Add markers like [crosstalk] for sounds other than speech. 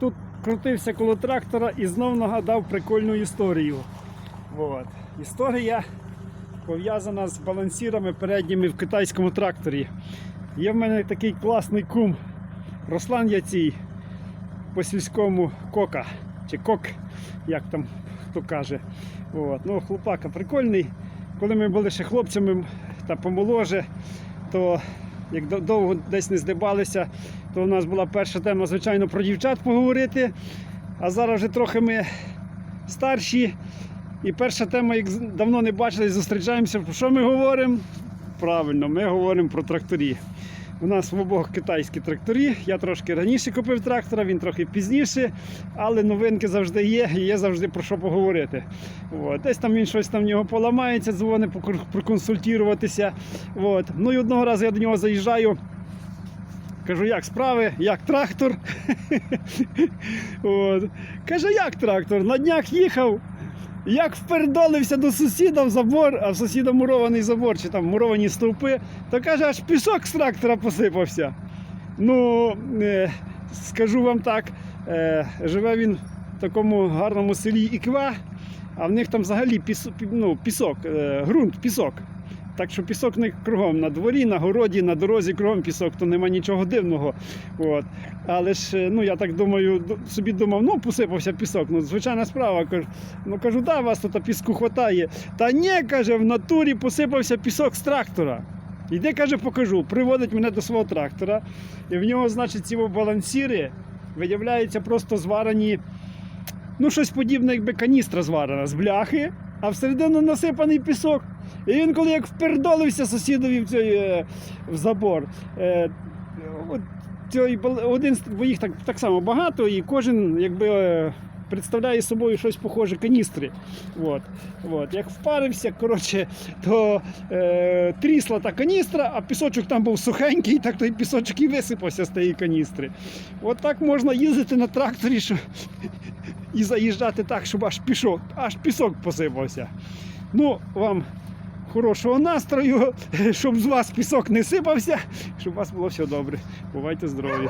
тут крутився коло трактора і знов нагадав прикольну історію. От. Історія пов'язана з балансірами передніми в китайському тракторі. Є в мене такий класний кум Руслан Яцій по сільському кока чи кок, як там хто каже. От. Ну, хлопака прикольний. Коли ми були ще хлопцями та помоложе, то як довго десь не здибалися, то у нас була перша тема, звичайно, про дівчат поговорити. А зараз вже трохи ми старші. І перша тема, як давно не бачились, зустрічаємося. Про що ми говоримо? Правильно, ми говоримо про тракторі. У нас в обох китайські тракторі. Я трошки раніше купив трактора, він трохи пізніше, але новинки завжди є, і є завжди про що поговорити. От. Десь там він щось там в нього поламається, дзвонить проконсультуватися. От. Ну і одного разу я до нього заїжджаю. Кажу, як справи, як трактор. [laughs] От. Каже, як трактор? На днях їхав. Як впердолився до сусіда в забор, а в сусіда мурований забор, чи там муровані стовпи, то каже, аж пісок з трактора посипався. Ну, е, скажу вам так, е, живе він в такому гарному селі Іква, а в них там взагалі піс, ну, пісок, е, ґрунт, пісок. Так що пісок не кругом на дворі, на городі, на дорозі кругом пісок, то нема нічого дивного. От. Але ж, е, ну я так думаю, собі думав, ну посипався пісок. Ну, звичайна справа. Ну кажу, да, вас тут піску хватає. Та ні, каже, в натурі посипався пісок з трактора. Іди, каже, покажу. Приводить мене до свого трактора. І в нього, значить, ці балансіри виявляються просто зварені, ну, щось подібне, якби каністра зварена з бляхи, а всередину насипаний пісок. І він, коли як впердолився сусідові в, цей, е, в забор, е, цей один бо їх так, так само багато, і кожен якби. е, Представляє собою щось похоже каністри. От. От. Як впарився, коротше, то е, трісла та каністра, а пісочок там був сухенький, так той пісочок і висипався з тієї каністри. От так можна їздити на тракторі що... і заїжджати так, щоб аж пішок, аж пісок посипався. Ну, вам хорошого настрою, [laughs] щоб з вас пісок не сипався, щоб у вас було все добре. Бувайте здорові.